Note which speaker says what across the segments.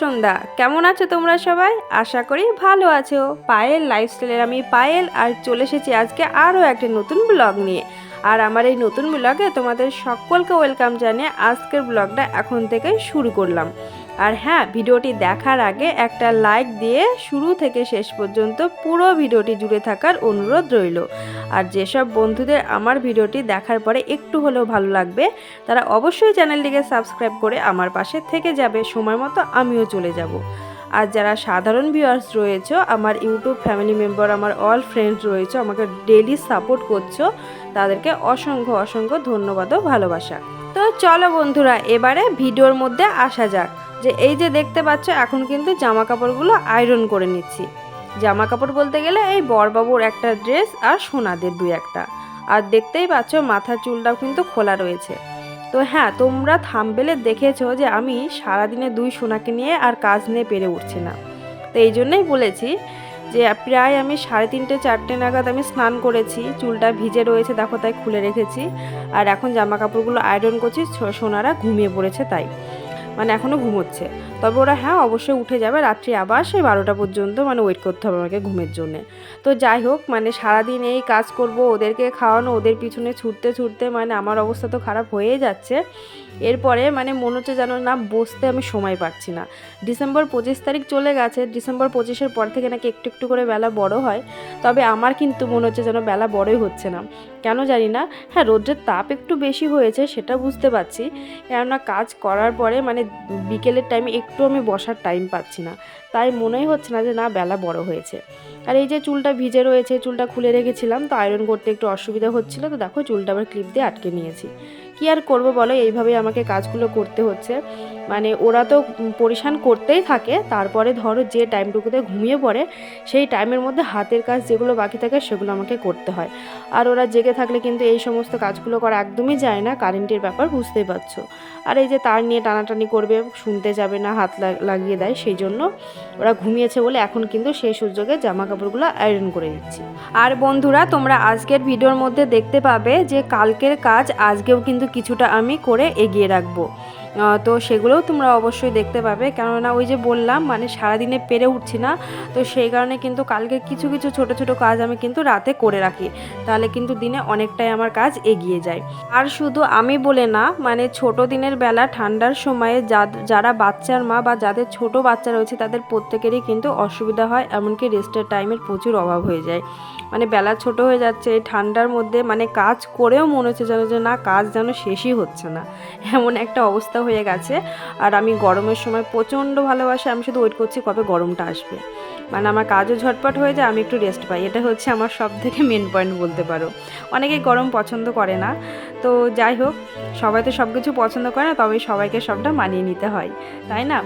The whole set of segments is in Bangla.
Speaker 1: সন্ধ্যা। কেমন আছো তোমরা সবাই? আশা করি ভালো আছো। পায়েল লাইফস্টাইলের আমি পায়েল আর চলে এসেছি আজকে আরও একটা নতুন ব্লগ নিয়ে। আর আমার এই নতুন ব্লগে তোমাদের সকলকে ওয়েলকাম জানিয়ে আজকের ব্লগটা এখন থেকে শুরু করলাম। আর হ্যাঁ ভিডিওটি দেখার আগে একটা লাইক দিয়ে শুরু থেকে শেষ পর্যন্ত পুরো ভিডিওটি জুড়ে থাকার অনুরোধ রইল। আর যেসব বন্ধুদের আমার ভিডিওটি দেখার পরে একটু হলেও ভালো লাগবে, তারা অবশ্যই চ্যানেলটিকে সাবস্ক্রাইব করে আমার পাশে থেকে যাবে, সময় মতো আমিও চলে যাব। আর যারা সাধারণ ভিউয়ার্স রয়েছে, আমার ইউটিউব ফ্যামিলি মেম্বার আমার অল ফ্রেন্ডস রয়েছে, আমাকে ডেলি সাপোর্ট করছ, তাদেরকে অসংখ্য অসংখ্য ধন্যবাদ ও ভালোবাসা। তো চলো বন্ধুরা, এবারে ভিডিওর মধ্যে আসা যাক। যে এই যে দেখতে পাচ্ছ, এখন কিন্তু জামা কাপড়গুলো আয়রন করে নিচ্ছি। জামা কাপড় বলতে গেলে এই বরবাবুর একটা ড্রেস আর সোনাদের দুই একটা। আর দেখতেই পাচ্ছ, মাথার চুলটাও কিন্তু খোলা রয়েছে। তো হ্যাঁ তোমরা থামবেলে দেখেছ যে আমি সারাদিনে দুই সোনাকে নিয়ে আর কাজ নিয়ে পেরে উঠছি না। তো এই জন্যই বলেছি যে প্রায় আমি সাড়ে তিনটে, চারটে নাগাদ আমি স্নান করেছি, চুলটা ভিজে রয়েছে, দেখো তাই খুলে রেখেছি। আর এখন জামা কাপড়গুলো আয়রন করছি সোনারা ঘুমিয়ে পড়েছে তাই। মানে এখনও ঘুমোচ্ছে। তবে ওরা হ্যাঁ অবশ্যই উঠে যাবে। রাত্রি আবার সেই বারোটা পর্যন্ত মানে ওয়েট করতে হবে আমাকে ঘুমের জন্যে। তো যাই হোক মানে সারাদিন এই কাজ করব, ওদেরকে খাওয়ানো, ওদের পিছনে ছুটতে ছুটতে মানে আমার অবস্থা তো খারাপ হয়েই যাচ্ছে। এরপরে মানে মনে হচ্ছে যেন না বসতে আমি সময় পাচ্ছি না। ডিসেম্বর পঁচিশ তারিখ চলে গেছে, ডিসেম্বর পঁচিশের পর থেকে নাকি একটু একটু করে বেলা বড় হয়, তবে আমার কিন্তু মনে হচ্ছে যেন বেলা বড়ই হচ্ছে না। কেন জানি না হ্যাঁ রোদ্রের তাপ একটু বেশি হয়েছে সেটা বুঝতে পারছি, কেননা কাজ করার পরে মানে বিকেলের টাইমে একটু আমি বসার টাইম পাচ্ছি না, তাই মনেই হচ্ছে না যে না বেলা বড় হয়েছে। আর এই যে চুলটা ভিজে রয়েছে, চুলটা খুলে রেখেছিলাম, তো আয়রন করতে একটু অসুবিধা হচ্ছিল, তো দেখো চুলটা আবার ক্লিপ দিয়ে আটকে নিয়েছি। কি আর করব বলো? এইভাবেই আমাকে কাজগুলো করতে হচ্ছে। মানে ওরা তো পরিশান করতেই থাকে, তারপরে ধরো যে টাইমটুকুতে ঘুমিয়ে পড়ে, সেই টাইমের মধ্যে হাতের কাজ যেগুলো বাকি থাকে সেগুলো আমাকে করতে হয়। আর ওরা জেগে থাকলে কিন্তু এই সমস্ত কাজগুলো করা একদমই যায় না, কারেন্টের ব্যাপার বুঝতেই পারছ। আর এই যে তার নিয়ে টানাটানি করবে, শুনতে যাবে না, হাত লাগ- লাগিয়ে দেয়, সেই জন্য ওরা ঘুমিয়েছে বলে এখন কিন্তু সেই সুযোগে জামা কাপড়গুলো আয়রন করে দিচ্ছি আর বন্ধুরা, তোমরা আজকের ভিডিওর মধ্যে দেখতে পাবে যে কালকের কাজ আজকেও কিন্তু কিছুটা আমি করে এগিয়ে রাখব। তো সেগুলোও তোমরা অবশ্যই দেখতে পাবে। কেননা ওই যে বললাম মানে সারাদিনে পেরে উঠছি না, তো সেই কারণে কিন্তু কালকে কিছু কিছু ছোট ছোট কাজ আমি কিন্তু রাতে করে রাখি। তাহলে কিন্তু দিনে অনেকটাই আমার কাজ এগিয়ে যায়। আর শুধু আমি বলে না মানে ছোট দিনের বেলা ঠান্ডার সময়ে যারা বাচ্চার মা বা যাদের ছোট বাচ্চা রয়েছে, তাদের প্রত্যেকেরই কিন্তু অসুবিধা হয়, এমনকি রেস্টের টাইমের প্রচুর অভাব হয়ে যায়। মানে বেলা ছোট হয়ে যাচ্ছে এই ঠান্ডার মধ্যে মানে কাজ করেও মনে হচ্ছে যেন যে না, কাজ যেন শেষই হচ্ছে না। এমন একটা অবস্থা হয়ে গেছে। আর আমি গরমের সময় প্রচণ্ড ভালোবাসি, আমি শুধু ওয়েট করছি কবে গরমটা আসবে। মানে আমার কাজও ঝটপট হয়ে যায়, আমি একটু রেস্ট পাই। এটা হচ্ছে আমার সব থেকে মেন পয়েন্ট বলতে পারো। অনেকেই গরম পছন্দ করে না। তো যাই হোক, সবাই তো সব কিছু পছন্দ করে না তবে সবাইকে সবটা মানিয়ে নিতে হয়। তাই না?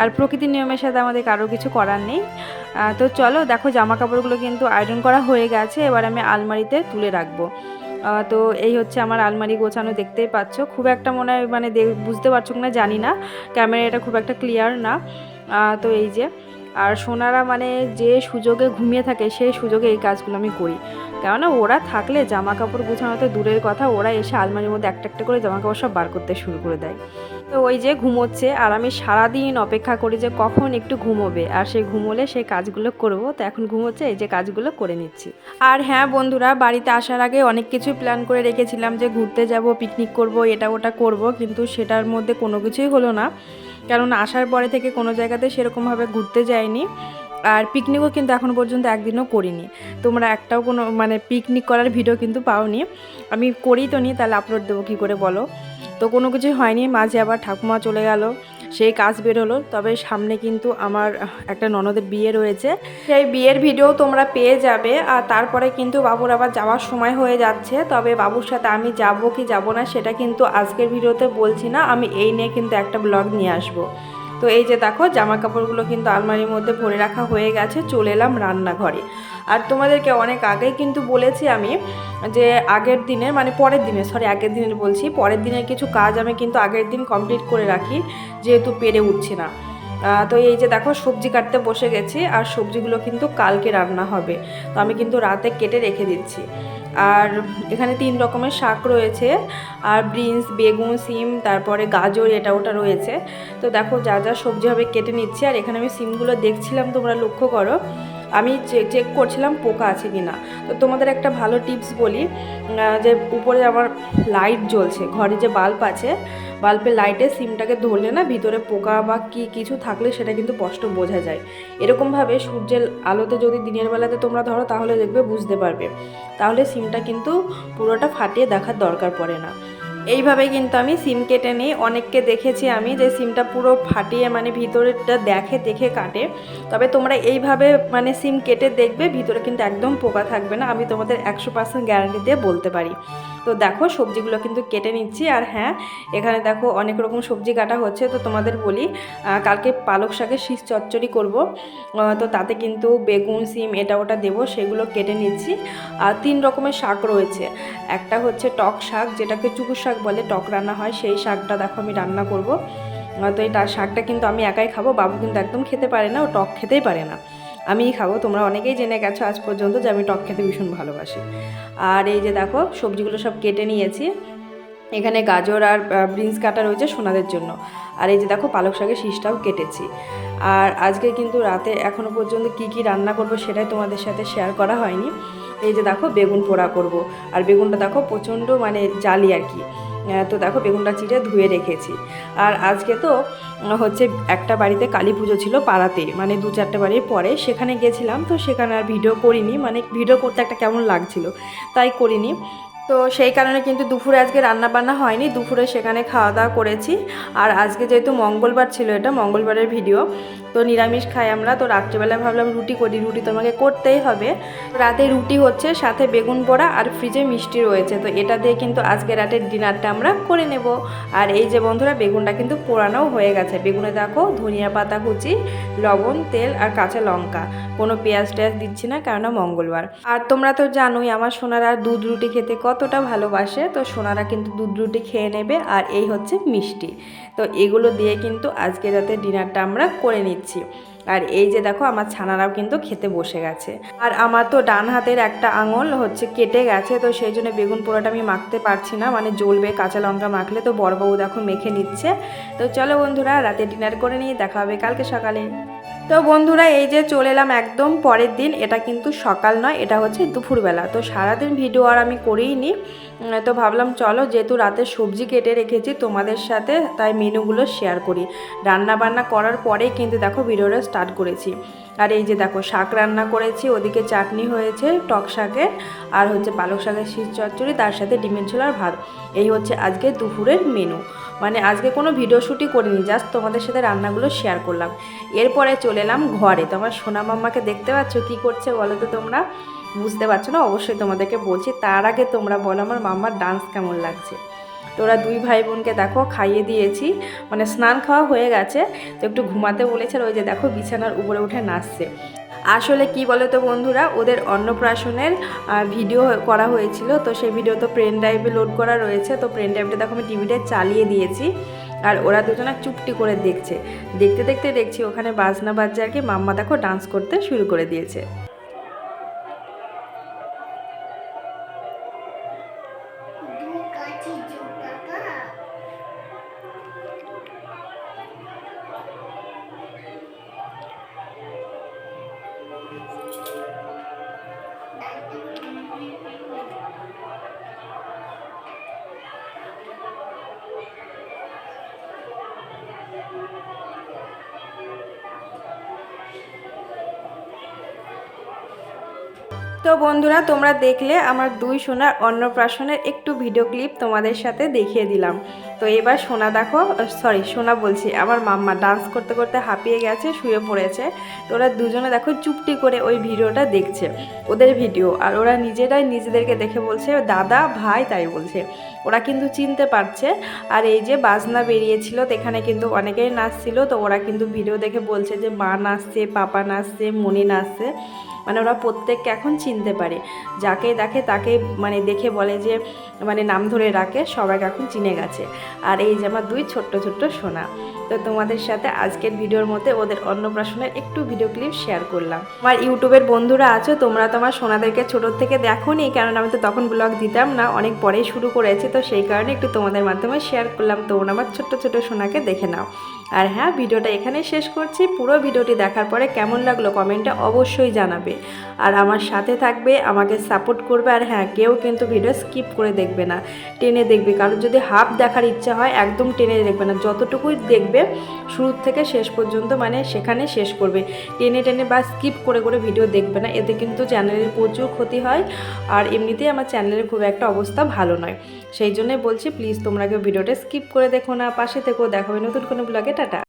Speaker 1: আর প্রকৃতির নিয়মের সাথে আমাদের কারও কিছু করার নেই। তো চলো, দেখো জামা কাপড়গুলো কিন্তু আয়রন করা হয়ে গেছে। এবার আমি আলমারিতে তুলে রাখব। তো এই হচ্ছে আমার আলমারি গোছানো, দেখতেই পাচ্ছ। খুব একটা মনে হয় মানে বুঝতে পারছ না জানি না। ক্যামেরা এটা খুব একটা ক্লিয়ার না। তো এই যে, আর সোনারা মানে যে সুযোগে ঘুমিয়ে থাকে, সেই সুযোগে এই কাজগুলো আমি করি। কেননা ওরা থাকলে জামা কাপড় গুছানো তো দূরের কথা, ওরা এসে আলমারির মধ্যে একটা একটা করে জামা কাপড় সব বার করতে শুরু করে দেয়। তো ওই যে ঘুমোচ্ছে আর আমি সারাদিন অপেক্ষা করি যে কখন একটু ঘুমোবে। আর সে ঘুমোলে সেই কাজগুলো করব, তো এখন ঘুমোচ্ছে, এই যে কাজগুলো করে নিচ্ছি। আর হ্যাঁ বন্ধুরা, বাড়িতে আসার আগে অনেক কিছুই প্ল্যান করে রেখেছিলাম যে ঘুরতে যাব পিকনিক করব, এটা ওটা করব, কিন্তু সেটার মধ্যে কোনো কিছুই হলো না। কারণ আসার পরে থেকে কোনো জায়গাতে সেরকমভাবে ঘুরতে যাইনি। আর পিকনিকও কিন্তু এখন পর্যন্ত একদিনও করিনি। তোমরা একটাও কোনো মানে পিকনিক করার ভিডিও কিন্তু পাওনি। আমি করি তো নি, তাহলে আপলোড দেবো কী করে বলো? তো কোনো কিছুই হয়নি। মাঝে আবার ঠাকুমা চলে গেল। সেই কাজ বের হলো তবে সামনে কিন্তু আমার একটা ননদের বিয়ে রয়েছে। সেই বিয়ের ভিডিও তোমরা পেয়ে যাবে। আর তারপরে কিন্তু বাবুর আবার যাওয়ার সময় হয়ে যাচ্ছে। তবে বাবুর সাথে আমি যাব কি যাব না সেটা কিন্তু আজকের ভিডিওতে বলছি না। আমি এই নিয়ে কিন্তু একটা ব্লগ নিয়ে আসব। তো এই যে দেখো জামা কাপড়গুলো কিন্তু আলমারির মধ্যে ভরে রাখা হয়ে গেছে, চলে এলাম রান্নাঘরে। আর তোমাদেরকে অনেক আগেই কিন্তু বলেছি আমি যে আগের দিনের মানে পরের দিনে সরি আগের দিনের বলছি, পরের দিনের কিছু কাজ আমি কিন্তু আগের দিন কমপ্লিট করে রাখি, যেহেতু পেরে উঠছে না। তো এই যে দেখো, সবজি কাটতে বসে গেছি, আর সবজিগুলো কিন্তু কালকে রান্না হবে। তো আমি কিন্তু রাতে কেটে রেখে দিচ্ছি। আর এখানে তিন রকমের শাক রয়েছে। আর বিনস, বেগুন, সিম, তারপরে গাজর, এটা ওটা রয়েছে। তো দেখো, যা যা সবজি হবে কেটে নিচ্ছি। আর এখানে আমি সিমগুলো দেখছিলাম, তোমরা লক্ষ্য করো। আমি চেক করছিলাম পোকা আছে কি না তো তোমাদের একটা ভালো টিপস বলি যে উপরে আমার লাইট জ্বলছে, ঘরে যে বাল্ব আছে বাল্বের লাইটে সিমটাকে ধরলে না ভিতরে পোকা বা কি কিছু থাকলে সেটা কিন্তু স্পষ্ট বোঝা যায়। এরকমভাবে সূর্যের আলোতে যদি দিনের বেলাতে তোমরা ধরো, তাহলে দেখবে বুঝতে পারবে। তাহলে সিমটা কিন্তু পুরোটা ফাটিয়ে দেখার দরকার পড়ে না। এইভাবে কিন্তু আমি সিম কেটে নিই অনেককে দেখেছি আমি যে সিমটা পুরো ফাটিয়ে মানে ভিতরেটা দেখে দেখে কাটে। তবে তোমরা এইভাবে মানে সিম কেটে দেখবে, ভিতরে কিন্তু একদম পোকা থাকবে না। আমি তোমাদের একশো পার্সেন্ট গ্যারান্টি দিয়ে বলতে পারি। তো দেখো সবজিগুলো কিন্তু কেটে নিচ্ছি আর হ্যাঁ এখানে দেখো অনেক রকম সবজি কাটা হচ্ছে, তো তোমাদের বলি কালকে পালক শাকের শীষ চচ্চড়ি করব। তো তাতে কিন্তু বেগুন, সিম এটা ওটা দেবো, সেগুলো কেটে নিচ্ছি। আর তিন রকমের শাক রয়েছে, একটা হচ্ছে টক শাক, যেটাকে চুকুর শাক বলে, টক রান্না হয়, সেই শাকটা দেখো আমি রান্না করব। তো এই শাকটা কিন্তু আমি একাই খাব, বাবু কিন্তু একদম খেতে পারে না, ও টক খেতেই পারে না। আমিই খাব। তোমরা অনেকেই জেনে গেছো আজ পর্যন্ত যে আমি টক খেতে ভীষণ ভালোবাসি। আর এই যে দেখো, সবজিগুলো সব কেটে নিয়েছি। এখানে গাজর আর বিনস কাটা রয়েছে সোনাদের জন্য। আর এই যে দেখো, পালক শাকের শীষটাও কেটেছি। আর আজকে কিন্তু রাতে এখনও পর্যন্ত কি কি রান্না করব সেটাই তোমাদের সাথে শেয়ার করা হয়নি। এই যে দেখো, বেগুন পোড়া করব। আর বেগুনটা দেখো, প্রচণ্ড মানে জালি আর কি। তো দেখো বেগুনটা চিড়ে ধুয়ে রেখেছি। আর আজকে তো হচ্ছে একটা বাড়িতে কালী পুজো ছিল পাড়াতে মানে দু চারটে বাড়ির পরে। সেখানে গেছিলাম, তো সেখানে আর ভিডিও করিনি মানে ভিডিও করতে একটা কেমন লাগছিল, তাই করিনি। তো সেই কারণে কিন্তু দুপুরে আজকে রান্না বান্না হয়নি, দুপুরে সেখানে খাওয়া দাওয়া করেছি। আর আজকে যেহেতু মঙ্গলবার ছিল এটা, মঙ্গলবারের ভিডিও তো নিরামিষ খাই আমরা। তো রাত্রিবেলায় ভাবলাম রুটি করি, রুটি তোমাকে করতেই হবে। রাতে রুটি হচ্ছে, সাথে বেগুন পোড়া আর ফ্রিজে মিষ্টি রয়েছে। তো এটা দিয়ে কিন্তু আজকে রাতের ডিনারটা আমরা করে নেব। আর এই যে বন্ধুরা, বেগুনটা কিন্তু পোড়ানোও হয়ে গেছে। বেগুনে দেখো ধনিয়া পাতা কুচি, লবণ, তেল আর কাঁচা লঙ্কা। কোনো পেঁয়াজ টেয়াজ দিচ্ছি না, কেননা মঙ্গলবার। আর তোমরা তো জানোই, আমার সোনারা দুধ রুটি খেতে কতটা ভালোবাসে, তো সোনারা কিন্তু দুধ রুটি খেয়ে নেবে আর এই হচ্ছে মিষ্টি। তো এগুলো দিয়ে কিন্তু আজকে রাতে ডিনারটা আমরা করে নিচ্ছি। আর এই যে দেখো, আমার ছানারাও কিন্তু খেতে বসে গেছে। আর আমার তো ডান হাতের একটা আঙুল হচ্ছে কেটে গেছে, তো সেই জন্য বেগুন পোড়াটা আমি মাখতে পারছি না। মানে জ্বলবে, কাঁচা লঙ্কা মাখলে তো বড়বাবু দেখো মেখে নিচ্ছে। তো চলো বন্ধুরা, রাতে ডিনার করে নিয়ে দেখা হবে কালকে সকালে। তো বন্ধুরা, এই যে চলে এলাম একদম পরের দিন, এটা কিন্তু সকাল নয়, এটা হচ্ছে দুপুরবেলা। তো সারাদিন ভিডিও আর আমি করেই নি তো ভাবলাম চলো, যেহেতু রাতে সবজি কেটে রেখেছি তোমাদের সাথে, তাই মেনুগুলো শেয়ার করি। রান্না বান্না করার পরেই কিন্তু দেখো ভিডিওটা স্টার্ট করেছি। আর এই যে দেখো, শাক রান্না করেছি, ওদিকে চাটনি হয়েছে, টক শাকের, আর হচ্ছে পালক শাকের শীষ চচ্চড়ি, তার সাথে ডিমের ঝোল আর ভাত। এই হচ্ছে আজকে দুপুরের মেনু মানে আজকে কোনো ভিডিও শ্যুটই করিনি জাস্ট তোমাদের সাথে রান্নাগুলো শেয়ার করলাম। এরপরে চলে এলাম ঘরে। তোমার সোনা মাম্মাকে দেখতে পাচ্ছ কি করছে বলো তো তোমরা? বুঝতে পারছ না? অবশ্যই তোমাদেরকে বলছি। তার আগে তোমরা বলো আমার মাম্মার ডান্স কেমন লাগছে। তো ওরা দুই ভাই বোনকে দেখো, খাইয়ে দিয়েছি। মানে স্নান খাওয়া হয়ে গেছে। তো একটু ঘুমাতে বলেছে ওই যে দেখো বিছানার উপরে উঠে নাচছে। আসলে কি বলো তো বন্ধুরা, ওদের অন্নপ্রাশনের ভিডিও করা হয়েছিল, তো সেই ভিডিও তো প্রেন ড্রাইভে লোড করা রয়েছে, তো প্রেন ড্রাইভটা দেখো আমি টিভিটা চালিয়ে দিয়েছি, আর ওরা দুজনা চুপটি করে দেখছে। দেখতে দেখতে দেখছি ওখানে বাজনা বাজছে আর কি, মাম্মা দেখো ডান্স করতে শুরু করে দিয়েছে। তো বন্ধুরা, তোমরা দেখলে আমার দুই সোনার অন্নপ্রাশনের একটু ভিডিও ক্লিপ তোমাদের সাথে দেখিয়ে দিলাম। তো এবার সোনা দেখো সরি সোনা বলছি, আমার মাম্মা ডান্স করতে করতে হাঁপিয়ে গেছে, শুয়ে পড়েছে। তো ওরা দুজনে দেখো চুপটি করে ওই ভিডিওটা দেখছে, ওদের ভিডিও আর ওরা নিজেরাই নিজেদেরকে দেখে বলছে, দাদা, ভাই, তাই বলছে। ওরা কিন্তু চিনতে পারছে। আর এই যে বাজনা বেরিয়েছিল, তো এখানে কিন্তু অনেকেই নাচছিল, তো ওরা কিন্তু ভিডিও দেখে বলছে যে, মা নাচছে, পাপা নাচছে মনি নাচছে। মানে ওরা প্রত্যেককে এখন চিনতে পারে। যাকে দেখে তাকে মানে দেখে বলে যে মানে নাম ধরে রাখে, সবাইকে এখন চিনে গেছে। আর এই যে আমার দুই ছোট্ট ছোট্ট সোনা। তো তোমাদের সাথে আজকের ভিডিওর মধ্যে ওদের অন্নপ্রাশনের একটু ভিডিও ক্লিপ শেয়ার করলাম। আমার ইউটিউবের বন্ধুরা আছো, তোমরা তো আমার সোনাদেরকে ছোটোর থেকে দেখো নি কারণ আমি তো তখন ব্লগ দিতাম না, অনেক পরেই শুরু করেছি, তো সেই কারণে একটু তোমাদের মাধ্যমে শেয়ার করলাম। তোমরা আমার ছোট্ট ছোট্ট সোনাকে দেখে নাও। আর হ্যাঁ ভিডিওটা এখানেই শেষ করছি। পুরো ভিডিওটি দেখার পরে কেমন লাগল কমেন্টে অবশ্যই জানাবে। আর আমার সাথে থাকবে, আমাকে সাপোর্ট করবে আর হ্যাঁ কেউ কিন্তু ভিডিও স্কিপ করে দেখবে না। টেনে দেখবে, কারণ যদি হাফ দেখার ইচ্ছা হয়, একদম টেনে দেখবে না। যতটুকুই দেখবে শুরু থেকে শেষ পর্যন্ত মানে সেখানে শেষ করবে। টেনে টেনে বা স্কিপ করে করে ভিডিও দেখবে না, এতে কিন্তু চ্যানেলের প্রচুর ক্ষতি হয়। আর এমনিতেই আমার চ্যানেলের খুব একটা অবস্থা ভালো নয়। সেই জন্যই বলছি প্লিজ তোমরা কেউ ভিডিওটা স্কিপ করে দেখো না। পাশে থেকেও দেখাবে নতুন কোনো ব্লগে। টাটা